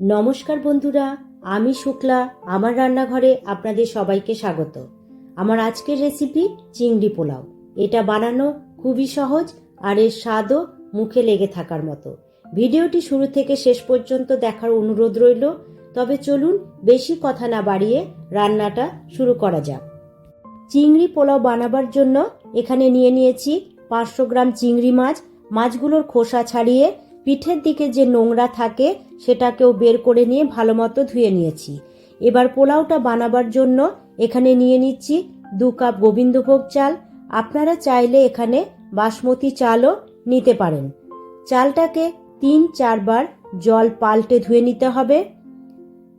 নমস্কার বন্ধুরা, আমি শুক্লা। আমার রান্নাঘরে আপনাদের সবাইকে স্বাগত। আমার আজকের রেসিপি চিংড়ি পোলাও। এটা বানানো খুবই সহজ আর এর স্বাদও মুখে লেগে থাকার মতো। ভিডিওটি শুরু থেকে শেষ পর্যন্ত দেখার অনুরোধ রইল, তবে চলুন বেশি কথা না বাড়িয়ে রান্নাটা শুরু করা যাক। চিংড়ি পোলাও বানাবার জন্য এখানে নিয়ে নিয়েছি পাঁচশো গ্রাম চিংড়ি মাছ। মাছগুলোর খোসা ছাড়িয়ে পিঠের দিকে যে নোংরা থাকে সেটাকেও বের করে নিয়ে ভালো মতো ধুয়ে নিয়েছি। এবার পোলাওটা বানাবার জন্য এখানে নিয়ে নিচ্ছি দু কাপ গোবিন্দভোগ চাল। আপনারা চাইলে এখানে বাসমতি চালও নিতে পারেন। চালটাকে তিন চারবার জল পাল্টে ধুয়ে নিতে হবে।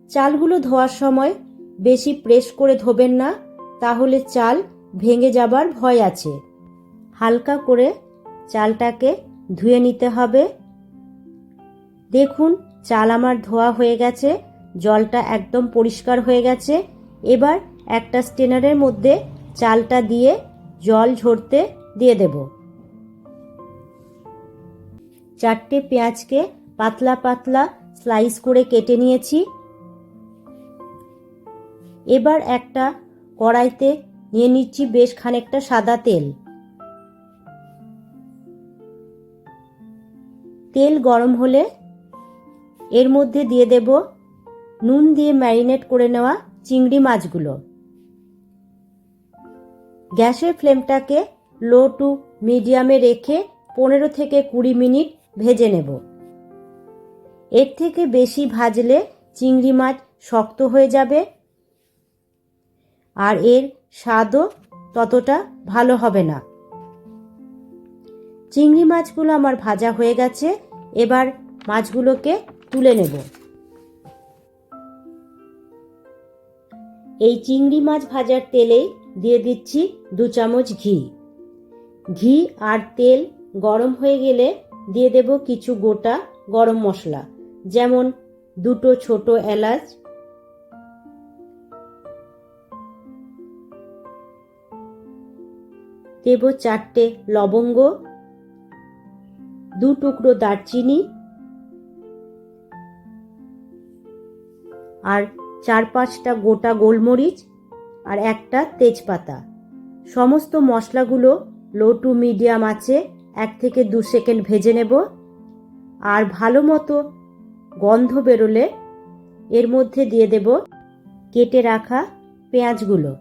চালগুলো ধোয়ার সময় বেশি প্রেস করে ধোবেন না, তাহলে চাল ভেঙে যাবার ভয় আছে। হালকা করে চালটাকে ধুয়ে নিতে হবে। দেখুন চাল আমার ধোয়া হয়ে গেছে, জলটা একদম পরিষ্কার হয়ে গেছে। এবার একটা স্টেনারের মধ্যে চালটা দিয়ে জল ঝরতে দিয়ে দেব। চারটে পেঁয়াজকে পাতলা পাতলা স্লাইস করে কেটে নিয়েছি। এবার একটা কড়াইতে নিয়ে নিচ্ছি বেশ খানিকটা সাদা তেল। তেল গরম হলে এর মধ্যে দিয়ে দেব নুন দিয়ে ম্যারিনেট করে নেওয়া চিংড়ি মাছগুলো। গ্যাসের ফ্লেমটাকে লো টু মিডিয়ামে রেখে পনেরো থেকে কুড়ি মিনিট ভেজে নেব। এর থেকে বেশি ভাজলে চিংড়ি মাছ শক্ত হয়ে যাবে আর এর স্বাদও ততটা ভালো হবে না। চিংড়ি মাছগুলো আমার ভাজা হয়ে গেছে, এবার মাছগুলোকে তুলে নেব। এই চিংড়ি মাছ ভাজার তেলেই দিয়ে দিচ্ছি দু চামচ ঘি। ঘি আর তেল গরম হয়ে গেলে দিয়ে দেব কিছু গোটা গরম মশলা, যেমন দুটো ছোট এলাচ, দেব চারটে লবঙ্গ, দু টুকরো দারচিনি আর চার পাঁচটা গোটা গোলমরিচ আর একটা তেজপাতা। সমস্ত মশলাগুলো লো টু মিডিয়াম আছে, এক থেকে দু সেকেন্ড ভেজে নেব। আর ভালো মতো গন্ধ বেরোলে এর মধ্যে দিয়ে দেব কেটে রাখা পেঁয়াজগুলো।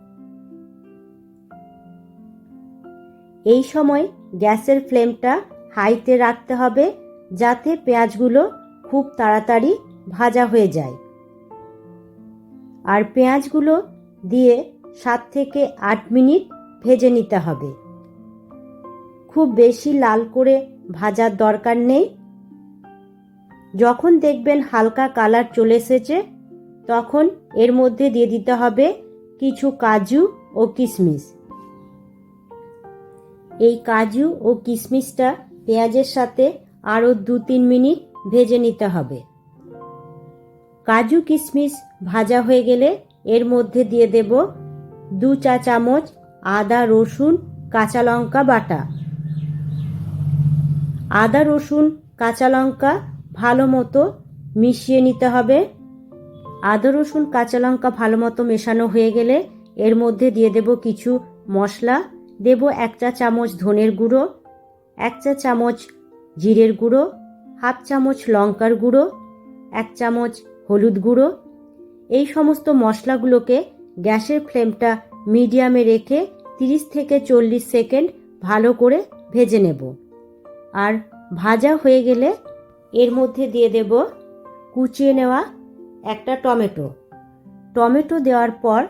এই সময় গ্যাসের ফ্লেমটা হাইতে রাখতে হবে যাতে পেঁয়াজগুলো খুব তাড়াতাড়ি ভাজা হয়ে যায়। আর পেঁয়াজগুলো দিয়ে সাত থেকে আট মিনিট ভেজে নিতে হবে। খুব বেশি লাল করে ভাজার দরকার নেই। যখন দেখবেন হালকা কালার চলে এসেছে, তখন এর মধ্যে দিয়ে দিতে হবে কিছু কাজু ও কিশমিশ। এই কাজু ও কিশমিশটা পেঁয়াজের সাথে আরও দু তিন মিনিট ভেজে নিতে হবে। কাজু কিশমিশ ভাজা হয়ে গেলে এর মধ্যে দিয়ে দেব দু চা চামচ আদা, রসুন, কাঁচা লঙ্কা বাটা। আদা, রসুন, কাঁচা লঙ্কা ভালো মতো মিশিয়ে নিতে হবে। আদা, রসুন, কাঁচা লঙ্কা ভালো মতো মেশানো হয়ে গেলে এর মধ্যে দিয়ে দেব কিছু মশলা। দেব এক চা চামচ ধনের গুঁড়ো, এক চা চামচ জিরের গুঁড়ো, হাফ চামচ লঙ্কার গুঁড়ো, এক চামচ হলুদ গুঁড়ো। এই সমস্ত মশলাগুলোকে গ্যাসের ফ্লেমটা মিডিয়ামে রেখে 30 থেকে চল্লিশ সেকেন্ড ভালো করে ভেজে নেব। আর ভাজা হয়ে গেলে এর মধ্যে দিয়ে দেব কুচিয়ে নেওয়া একটা টমেটো। টমেটো দেওয়ার পর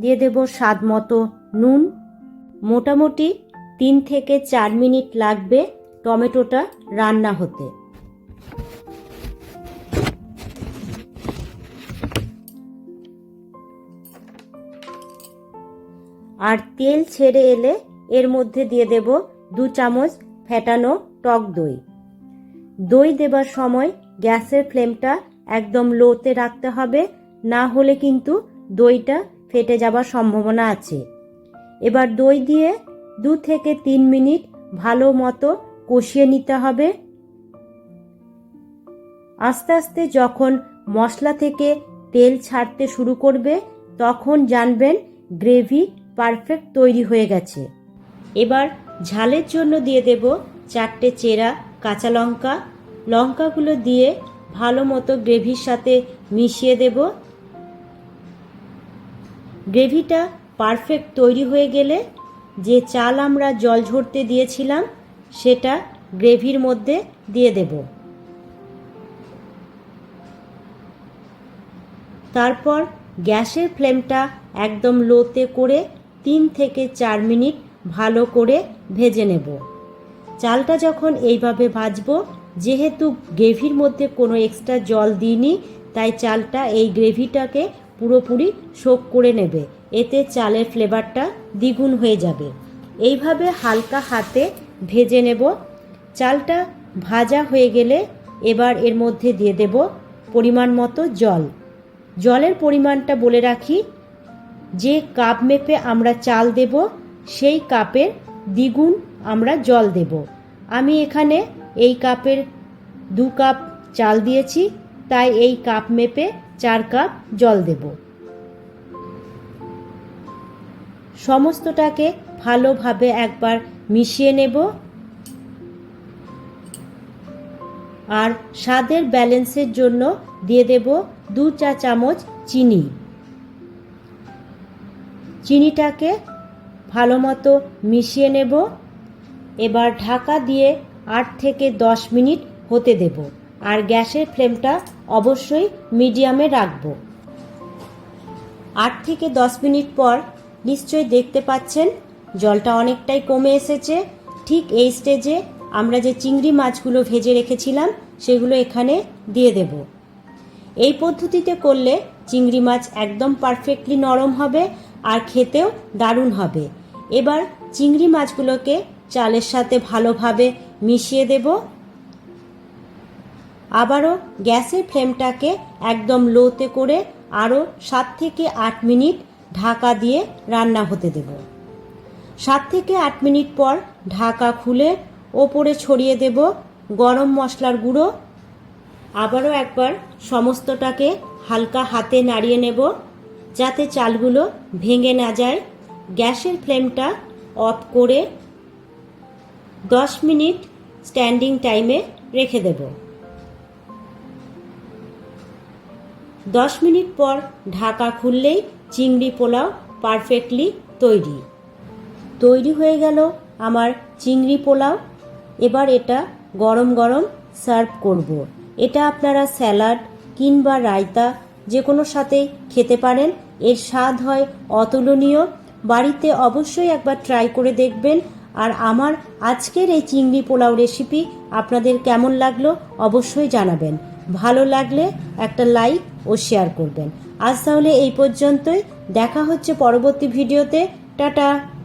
দিয়ে দেব স্বাদ মতো নুন। মোটামুটি তিন থেকে চার মিনিট লাগবে টমেটোটা রান্না হতে। আর তেল ছেড়ে এলে এর মধ্যে দিয়ে দেব দু চামচ ফেটানো টক দই। দই দেবার সময় গ্যাসের ফ্লেমটা একদম লোতে রাখতে হবে, না হলে কিন্তু দইটা ফেটে যাবার সম্ভাবনা আছে। এবার দই দিয়ে দু থেকে তিন মিনিট ভালো মতো কষিয়ে নিতে হবে। আস্তে আস্তে যখন মশলা থেকে তেল ছাড়তে শুরু করবে, তখন জানবেন গ্রেভি পারফেক্ট তৈরি হয়ে গেছে। এবার ঝালের জন্য দিয়ে দেব চারটে চেরা, কাঁচা লঙ্কা। লঙ্কাগুলো দিয়ে ভালো মতো গ্রেভির সাথে মিশিয়ে দেব। গ্রেভিটা পারফেক্ট তৈরি হয়ে গেলে যে চাল আমরা জল ঝরতে দিয়েছিলাম, সেটা গ্রেভির মধ্যে দিয়ে দেব। তারপর গ্যাসের ফ্লেমটা একদম লোতে করে তিন থেকে চার মিনিট ভালো করে ভেজে নেব। চালটা যখন এইভাবে ভাজবো, যেহেতু গ্রেভির মধ্যে কোনো এক্সট্রা জল দিইনি, তাই চালটা এই গ্রেভিটাকে পুরোপুরি শোক করে নেবে। এতে চালের ফ্লেভারটা দ্বিগুণ হয়ে যাবে। এইভাবে হালকা হাতে ভেজে নেব। চালটা ভাজা হয়ে গেলে এবার এর মধ্যে দিয়ে দেব পরিমাণ মতো জল। জলের পরিমাণটা বলে রাখি যে কাপ মেপে আমরা চাল দেব, সেই কাপের দ্বিগুণ আমরা জল দেব। আমি এখানে এই কাপের দু কাপ চাল দিয়েছি, তাই এই কাপ মেপে চার কাপ জল দেব। সমস্তটাকে ভালোভাবে একবার মিশিয়ে নেব। আর স্বাদের ব্যালেন্সের জন্য দিয়ে দেব দু চা চামচ চিনি। চিনিটাকে ভালো মতো মিশিয়ে নেব। এবার ঢাকা দিয়ে আট থেকে দশ মিনিট হতে দেব। আর গ্যাসের ফ্লেমটা অবশ্যই মিডিয়ামে রাখব। আট থেকে দশ মিনিট পর নিশ্চয়ই দেখতে পাচ্ছেন, জলটা অনেকটাই কমে এসেছে। ঠিক এই স্টেজে আমরা যে চিংড়ি মাছগুলো ভেজে রেখেছিলাম, সেগুলো এখানে দিয়ে দেব। এই পদ্ধতিতে করলে চিংড়ি মাছ একদম পারফেক্টলি নরম হবে আর খেতেও দারুণ হবে। এবার চিংড়ি মাছগুলোকে চালের সাথে ভালোভাবে মিশিয়ে দেব। আবারও গ্যাসের ফ্লেমটাকে একদম লোতে করে আরও সাত থেকে আট মিনিট ঢাকা দিয়ে রান্না হতে দেব। সাত থেকে আট মিনিট পর ঢাকা খুলে ওপরে ছড়িয়ে দেব গরম মশলার গুঁড়ো। আবারও একবার সমস্তটাকে হালকা হাতে নাড়িয়ে নেব। যাতে চালগুলো ভেঙে না যায়। গ্যাসের ফ্লেমটা অফ করে দশ মিনিট স্ট্যান্ডিং টাইমে রেখে দেব। দশ মিনিট পর ঢাকা খুললেই চিংড়ি পোলাও পারফেক্টলি তৈরি। তৈরি হয়ে গেল আমার চিংড়ি পোলাও। এবার এটা গরম গরম সার্ভ করব। এটা আপনারা স্যালাড কিংবা রায়তা যে কোনো সাথেই খেতে পারেন। এর স্বাদ হয় অতুলনীয়। বাড়িতে অবশ্যই একবার ট্রাই করে দেখবেন। আর আমার আজকের এই চিংড়ি পোলাও রেসিপি আপনাদের কেমন লাগল অবশ্যই জানাবেন। ভালো লাগলে একটা লাইক ও শেয়ার করবেন। আজ তাহলে এই পর্যন্তই। দেখা হচ্ছে পরবর্তী ভিডিওতে টাটা!